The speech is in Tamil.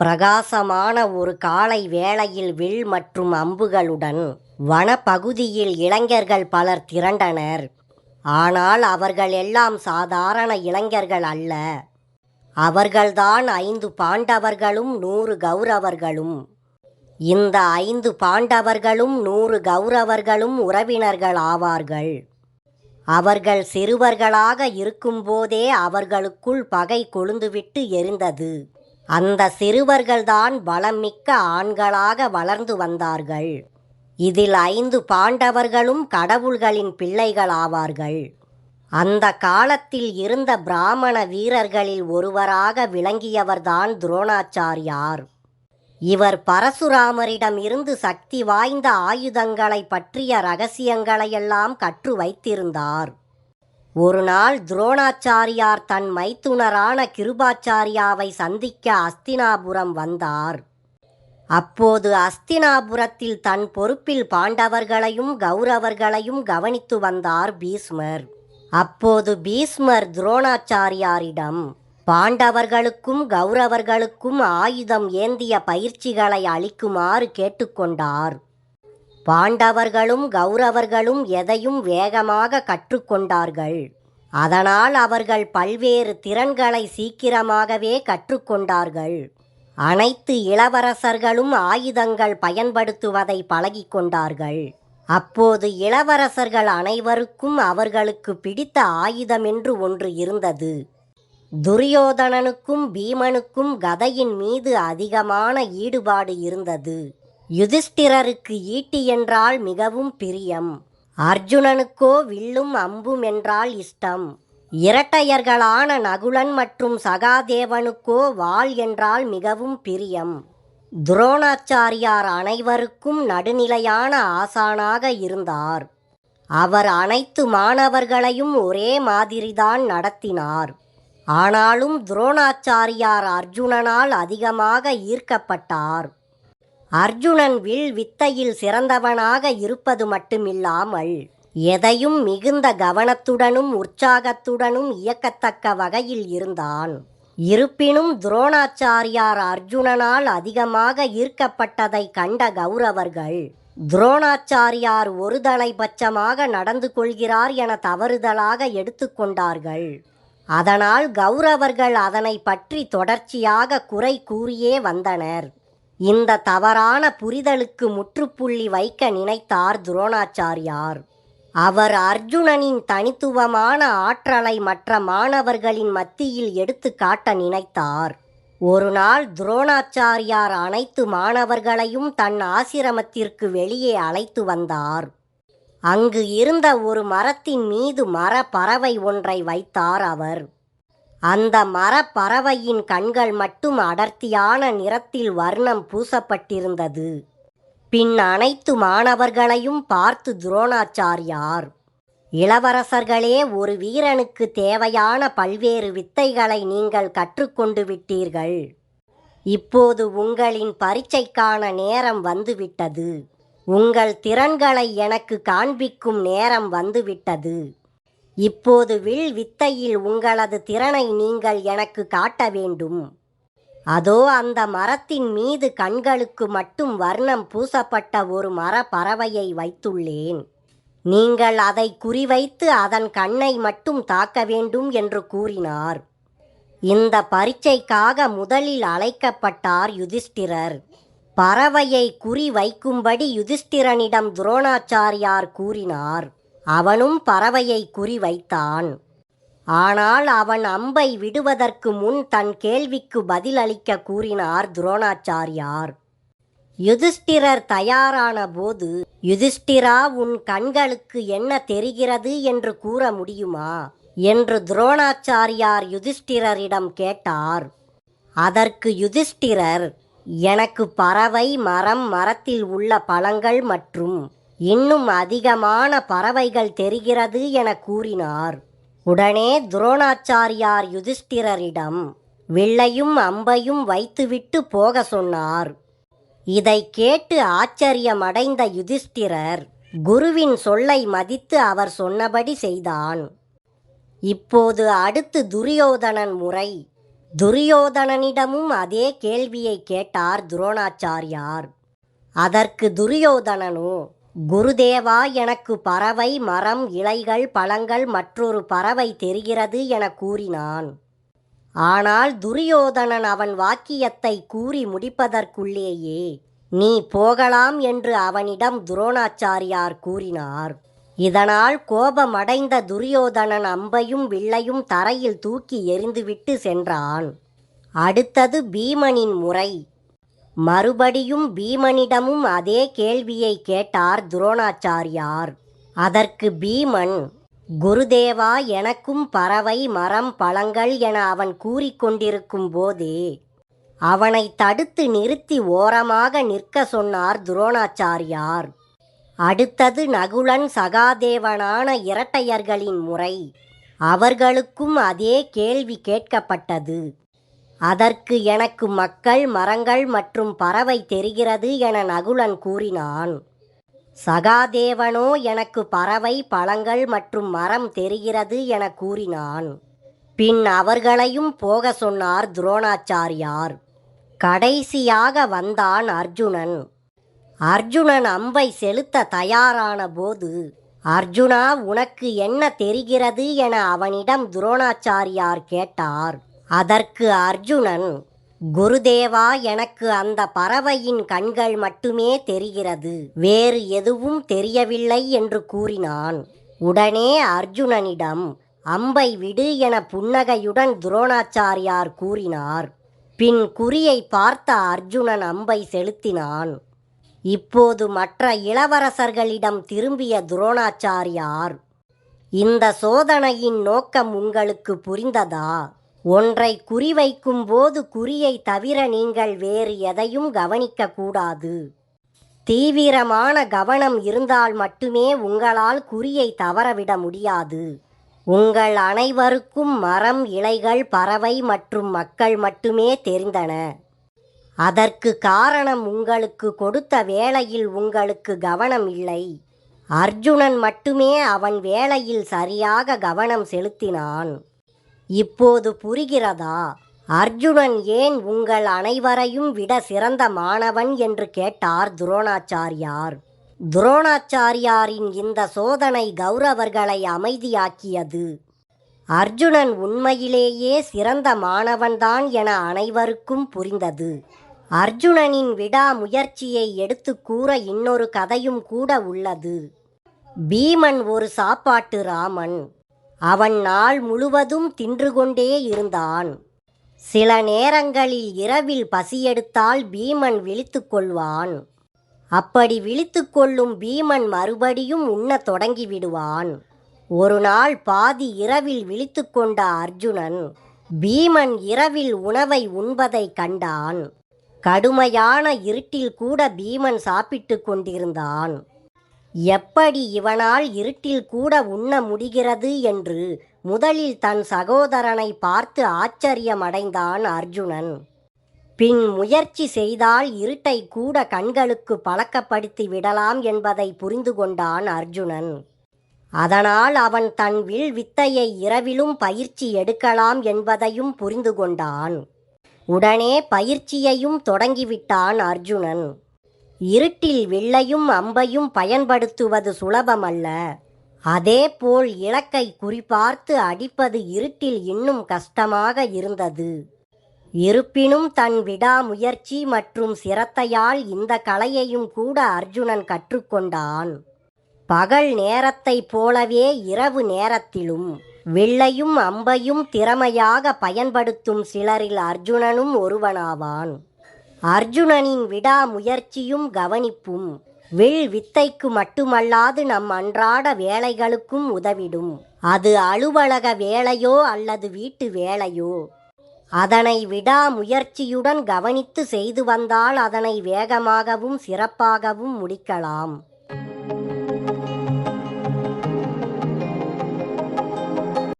பிரகாசமான ஒரு காலை வேளையில் வில் மற்றும் அம்புகளுடன் வனப்பகுதியில் இளைஞர்கள் பலர் திரண்டனர். ஆனால் அவர்கள் எல்லாம் சாதாரண இளைஞர்கள் அல்ல. அவர்கள்தான் ஐந்து பாண்டவர்களும் நூறு கௌரவர்களும். இந்த ஐந்து பாண்டவர்களும் நூறு கௌரவர்களும் உறவினர்கள் ஆவார்கள். அவர்கள் சிறுவர்களாக இருக்கும்போதே அவர்களுக்குள் பகை கொழுந்துவிட்டு எரிந்தது. அந்த சிறுவர்கள்தான் பலமிக்க ஆண்களாக வளர்ந்து வந்தார்கள். இதில் ஐந்து பாண்டவர்களும் கடவுள்களின் பிள்ளைகள் ஆவார்கள் அந்த காலத்தில் இருந்த பிராமண வீரர்களில் ஒருவராக விளங்கியவர்தான் துரோணாச்சாரியார். இவர் பரசுராமரிடம் இருந்து சக்தி வாய்ந்த ஆயுதங்களை பற்றிய ரகசியங்களையெல்லாம் கற்று வைத்திருந்தார். ஒரு நாள் துரோணாச்சாரியார் தன் மைத்துனரான கிருபாச்சாரியாவை சந்திக்க அஸ்தினாபுரம் வந்தார். அப்போது அஸ்தினாபுரத்தில் தன் பொறுப்பில் பாண்டவர்களையும் கௌரவர்களையும் கவனித்து வந்தார் பீஸ்மர் அப்போது பீஸ்மர் துரோணாச்சாரியாரிடம் பாண்டவர்களுக்கும் கௌரவர்களுக்கும் ஆயுதம் ஏந்திய பயிற்சிகளை அளிக்குமாறு கேட்டுக்கொண்டார். பாண்டவர்களும் கௌரவர்களும் எதையும் வேகமாக கற்றுக்கொண்டார்கள். அதனால் அவர்கள் பல்வேறு திறன்களை சீக்கிரமாகவே கற்றுக்கொண்டார்கள். அனைத்து இளவரசர்களும் ஆயுதங்கள் பயன்படுத்துவதை பழகிக்கொண்டார்கள் அப்போது இளவரசர்கள் அனைவருக்கும் அவர்களுக்கு பிடித்த ஆயுதமென்று ஒன்று இருந்தது. துரியோதனனுக்கும் பீமனுக்கும் கதையின் மீது அதிகமான ஈடுபாடு இருந்தது. யுதிஷ்டிரருக்கு ஈட்டி என்றால் மிகவும் பிரியம். அர்ஜுனனுக்கோ வில்லும் அம்பும் என்றால் இஷ்டம். இரட்டையர்களான நகுலன் மற்றும் சகாதேவனுக்கோ வாள் என்றால் மிகவும் பிரியம். துரோணாச்சாரியார் அனைவருக்கும் நடுநிலையான ஆசானாக இருந்தார். அவர் அனைத்து மாணவர்களையும் ஒரே மாதிரிதான் நடத்தினார். ஆனாலும் துரோணாச்சாரியார் அர்ஜுனனால் அதிகமாக ஈர்க்கப்பட்டார். அர்ஜுனன் வில் வித்தையில் சிறந்தவனாக இருப்பது மட்டுமில்லாமல் எதையும் மிகுந்த கவனத்துடனும் உற்சாகத்துடனும் இயக்கத்தக்க வகையில் இருந்தான். இருப்பினும் துரோணாச்சாரியார் அர்ஜுனனால் அதிகமாக ஈர்க்கப்பட்டதை கண்ட கௌரவர்கள் துரோணாச்சாரியார் ஒரு தலைபட்சமாக நடந்து கொள்கிறார் என தவறுதலாக எடுத்துக்கொண்டார்கள் அதனால் கௌரவர்கள் அதனை பற்றி தொடர்ச்சியாக குறை கூறியே வந்தனர். இந்த தவறான புரிதலுக்கு முற்றுப்புள்ளி வைக்க நினைத்தார் துரோணாச்சாரியார். அவர் அர்ஜுனனின் தனித்துவமான ஆற்றலை மற்ற மாணவர்களின் மத்தியில் எடுத்து காட்ட நினைத்தார். ஒரு நாள் துரோணாச்சாரியார் அனைத்து மாணவர்களையும் தன் ஆசிரமத்திற்கு வெளியே அழைத்து வந்தார். அங்கு இருந்த ஒரு மரத்தின் மீது மர பறவை ஒன்றை வைத்தார் அவர். அந்த மரப்பறவையின் கண்கள் மட்டும் அடர்த்தியான நிறத்தில் வர்ணம் பூசப்பட்டிருந்தது. பின் அனைத்து மாணவர்களையும் பார்த்து துரோணாச்சாரியார் இளவரசர்களே ஒரு வீரனுக்கு தேவையான பல்வேறு வித்தைகளை நீங்கள் கற்றுக்கொண்டு விட்டீர்கள். இப்போது உங்களின் பரீட்சைக்கான நேரம் வந்துவிட்டது. உங்கள் திறன்களை எனக்கு காண்பிக்கும் நேரம் வந்துவிட்டது. இப்போது வில் வித்தையில் உங்களது திறனை நீங்கள் எனக்கு காட்ட வேண்டும். அதோ அந்த மரத்தின் மீது கண்களுக்கு மட்டும் வர்ணம் பூசப்பட்ட ஒரு மர பறவையை வைத்துள்ளேன். நீங்கள் அதை குறிவைத்து அதன் கண்ணை மட்டும் தாக்க வேண்டும் என்று கூறினார். இந்த பரீட்சைக்காக முதலில் அழைக்கப்பட்டார் யுதிஷ்டிரர். பறவையை குறி வைக்கும்படி யுதிஷ்டிரனிடம் துரோணாச்சாரியார் கூறினார். அவனும் பறவையை குறி வைத்தான் ஆனால் அவன் அம்பை விடுவதற்கு முன் தன் கேள்விக்கு பதிலளிக்க கூறினார் துரோணாச்சாரியார். யுதிஷ்டிரர் தயாரான போது யுதிஷ்டிரா உன் கண்களுக்கு என்ன தெரிகிறது என்று கூற முடியுமா என்று துரோணாச்சாரியார் யுதிஷ்டிரரிடம் கேட்டார். அதற்கு யுதிஷ்டிரர் எனக்கு பறவை மரம் மரத்தில் உள்ள பழங்கள் மற்றும் இன்னும் அதிகமான பறவைகள் தெரிகிறது என கூறினார். உடனே துரோணாச்சாரியார் யுதிஷ்டிரரிடம் வில்லையும் அம்பையும் வைத்துவிட்டு போக சொன்னார். இதை கேட்டு ஆச்சரியமடைந்த யுதிஷ்டிரர் குருவின் சொல்லை மதித்து அவர் சொன்னபடி செய்தான். இப்போது அடுத்து துரியோதனன் முறை. துரியோதனனிடமும் அதே கேள்வியை கேட்டார் துரோணாச்சாரியார். அதற்கு துரியோதனனோ குருதேவா எனக்கு பறவை மரம் இலைகள் பழங்கள் மற்றொரு பறவை தெரிகிறது என கூறினான். ஆனால் துரியோதனன் அவன் வாக்கியத்தை கூறி முடிப்பதற்குள்ளேயே நீ போகலாம் என்று அவனிடம் துரோணாச்சாரியார் கூறினார். இதனால் கோபமடைந்த துரியோதனன் அம்பையும் வில்லையும் தரையில் தூக்கி எறிந்துவிட்டு சென்றான். அடுத்தது பீமனின் முறை. மறுபடியும் பீமனிடமும் அதே கேள்வியை கேட்டார் துரோணாச்சாரியார். அதற்கு பீமன் குருதேவா எனக்கும் பறவை மரம் பழங்கள் என அவன் கூறிக்கொண்டிருக்கும் போதே அவனை தடுத்து நிறுத்தி ஓரமாக நிற்க சொன்னார் துரோணாச்சாரியார். அடுத்தது நகுலன் சகாதேவனான இரட்டையர்களின் முறை. அவர்களுக்கும் அதே கேள்வி கேட்கப்பட்டது. அதற்கு எனக்கு மக்கள் மரங்கள் மற்றும் பறவை தெரிகிறது என நகுலன் கூறினான். சகாதேவனோ எனக்கு பறவை பழங்கள் மற்றும் மரம் தெரிகிறது என கூறினான். பின் அவர்களையும் போக சொன்னார் துரோணாச்சாரியார். கடைசியாக வந்தான் அர்ஜுனன். அர்ஜுனன் அம்பை செலுத்த தயாரான போது அர்ஜுனா உனக்கு என்ன தெரிகிறது என அவனிடம் துரோணாச்சாரியார் கேட்டார். அதற்கு அர்ஜுனன் குருதேவா எனக்கு அந்த பறவையின் கண்கள் மட்டுமே தெரிகிறது. வேறு எதுவும் தெரியவில்லை என்று கூறினான். உடனே அர்ஜுனனிடம் அம்பை விடு என புன்னகையுடன் துரோணாச்சாரியார் கூறினார். பின் குறியை பார்த்த அர்ஜுனன் அம்பை செலுத்தினான். இப்போது மற்ற இளவரசர்களிடம் திரும்பிய துரோணாச்சாரியார் இந்த சோதனையின் நோக்கம் உங்களுக்கு புரிந்ததா? ஒன்றை குறிவைக்கும் போது குறியை தவிர நீங்கள் வேறு எதையும் கவனிக்கக்கூடாது. தீவிரமான கவனம் இருந்தால் மட்டுமே உங்களால் குறியை தவறவிட முடியாது. உங்கள் அனைவருக்கும் மரம் இலைகள் பறவை மற்றும் மக்கள் மட்டுமே தெரிந்தன. அதற்கு காரணம் உங்களுக்கு கொடுத்த வேளையில் உங்களுக்கு கவனம் இல்லை. அர்ஜுனன் மட்டுமே அவன் வேளையில் சரியாக கவனம் செலுத்தினான். இப்போது புரிகிறதா? அர்ஜுனன் ஏன் உங்கள் அனைவரையும் விட சிறந்த மாணவன் என்று கேட்டார் துரோணாச்சாரியார். துரோணாச்சாரியாரின் இந்த சோதனை கௌரவர்களை அமைதியாக்கியது. அர்ஜுனன் உண்மையிலேயே சிறந்த மாணவன்தான் என அனைவருக்கும் புரிந்தது. அர்ஜுனனின் விடாமுயற்சியை எடுத்து கூற இன்னொரு கதையும் கூட உள்ளது. பீமன் ஒரு சாப்பாட்டு ராமன். அவன் நாள் முழுவதும் தின்று கொண்டே இருந்தான். சில நேரங்களில் இரவில் பசியெடுத்தால் பீமன் விழித்து கொள்வான். அப்படி விழித்து கொள்ளும் பீமன் மறுபடியும் உண்ணத் தொடங்கி விடுவான். ஒரு நாள் பாதி இரவில் விழித்து கொண்ட அர்ஜுனன் பீமன் இரவில் உணவை உண்பதை கண்டான். கடுமையான இருட்டில் கூட பீமன் சாப்பிட்டு கொண்டிருந்தான். எப்படி இவனால் இருட்டில் கூட உண்ண முடிகிறது என்று முதலில் தன் சகோதரனை பார்த்து ஆச்சரியமடைந்தான் அர்ஜுனன். பின் முயற்சி செய்தால் இருட்டை கூட கண்களுக்கு பழக்கப்படுத்தி விடலாம் என்பதை புரிந்து கொண்டான் அர்ஜுனன். அதனால் அவன் தன் வில் வித்தையை இரவிலும் பயிற்சி எடுக்கலாம் என்பதையும் புரிந்து கொண்டான். உடனே பயிற்சியையும் தொடங்கிவிட்டான் அர்ஜுனன். இருட்டில் வில்லையும் அம்பையும் பயன்படுத்துவது சுலபமல்ல. அதேபோல் இலக்கை குறிபார்த்து அடிப்பது இருட்டில் இன்னும் கஷ்டமாக இருந்தது. இருப்பினும் தன் விடாமுயற்சி மற்றும் சிரத்தையால் இந்த கலையையும் கூட அர்ஜுனன் கற்றுக்கொண்டான். பகல் நேரத்தைப் போலவே இரவு நேரத்திலும் வில்லையும் அம்பையும் திறமையாக பயன்படுத்தும் சிலரில் அர்ஜுனனும் ஒருவனாவான். அர்ஜுனனின் விடாமுயற்சியும் கவனிப்பும் வில் வித்தைக்கு மட்டுமல்லாது நம் அன்றாட வேலைகளுக்கும் உதவிடும். அது அலுவலக வேலையோ அல்லது வீட்டு வேலையோ. அதனை விடாமுயற்சியுடன் கவனித்து செய்து வந்தால் அதனை வேகமாகவும் சிறப்பாகவும் முடிக்கலாம்.